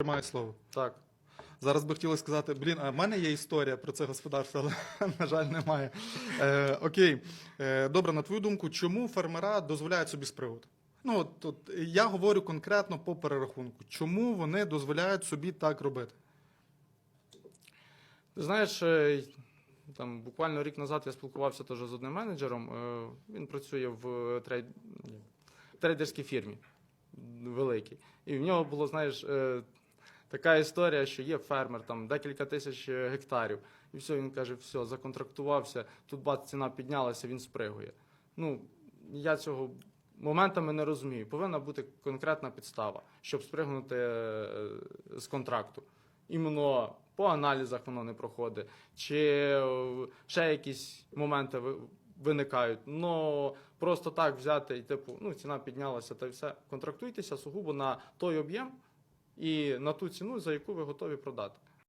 Тримаю слово. Так. Зараз би хотіли сказати, блін, а в мене є історія про це господарство, але, на жаль, немає. Е, окей. Е, добре, на твою думку, чому фермера дозволяють собі спривод? Ну, от, от, я говорю конкретно по перерахунку. Чому вони дозволяють собі так робити? Ти знаєш, е, там буквально рік назад я спілкувався теж з одним менеджером. е, Він працює в трейд... трейдерській фірмі великій. І в нього було, знаєш, е, така історія, що є фермер, там декілька тисяч е, гектарів. І все, він каже, все, законтрактувався, тут бац, ціна піднялася, він спригує. Ну, я цього моментами не розумію. Повинна бути конкретна підстава, щоб спригнути е, з контракту. Іменно по аналізах воно не проходить, чи е, ще якісь моменти виникають. Ну просто так взяти і типу, ну ціна піднялася та все. Контрактуйтеся сугубо на той об'єм і на ту ціну, за яку ви готові продати.